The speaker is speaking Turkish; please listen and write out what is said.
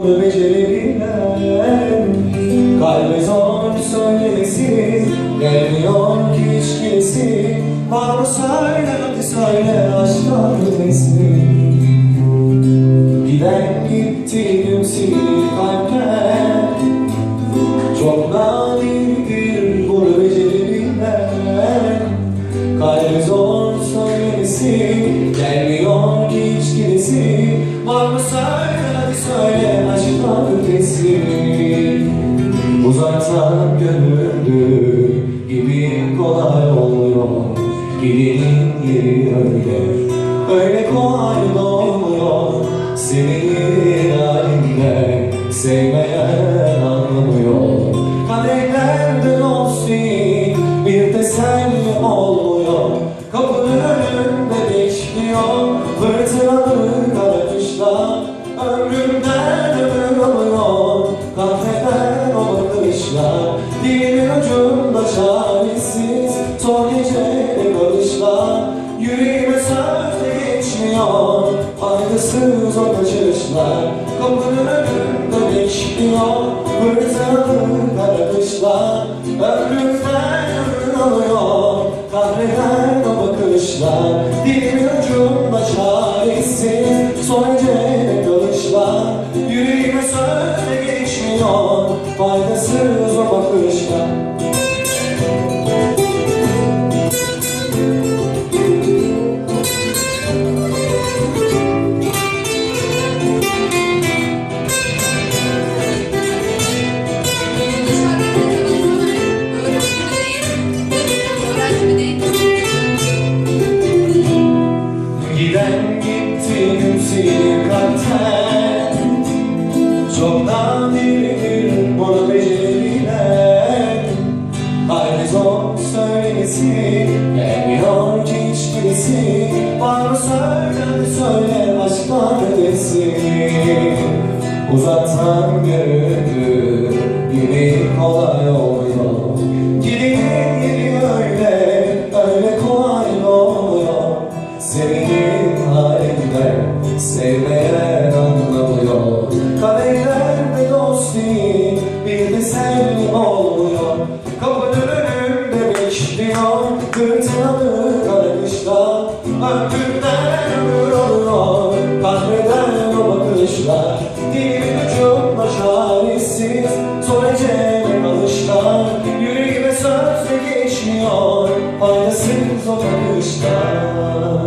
Becerilen Kalbe zor söylemesi Gelmiyor ki hiç kimisi Var mı söyle hadi söyle aşktan ötesi Giden gitti gülsün kalpler Çok nadirdir bunu becerilen Kalbe zor söylemesi Gelmiyor ki hiç kimisi Var mı söyle Uzaktan göründü gibi kolay olmuyor Gidenin yeri öyle Öyle kolay da olmuyor Senin halinde Sevmeyen anlamıyor. Kadehlerden olsun Bir teselli olmuyor Yüreğime söz de geçmiyor. Faydasız o kaçışlar Kapının önünde bekliyor Fırtınalı kara kışlar Ömrümden ömür alıyor. Kahreden o bakışlar. Dilimin ucunda çaresiz. Son gece kalışlar. Yüreğime söz de geçmiyor. Faydasız o bakışlar Nadirdir bunu becerilen zor söylemesi Gelmiyor ki hiçbirisi Var mı söyle söyle aşktan ötesi Uzaktan göründü gibi kolay oluyor Gidenin yeri öyle, öyle kolay olmuyor. Senin halinde sevmeyen ömrümden yorulur Kahreden o bakışlar. Dilimin ucunda çaresiz Soracağım alışlar Yüreğime sözle geçmiyor Faydasız o bakışlar.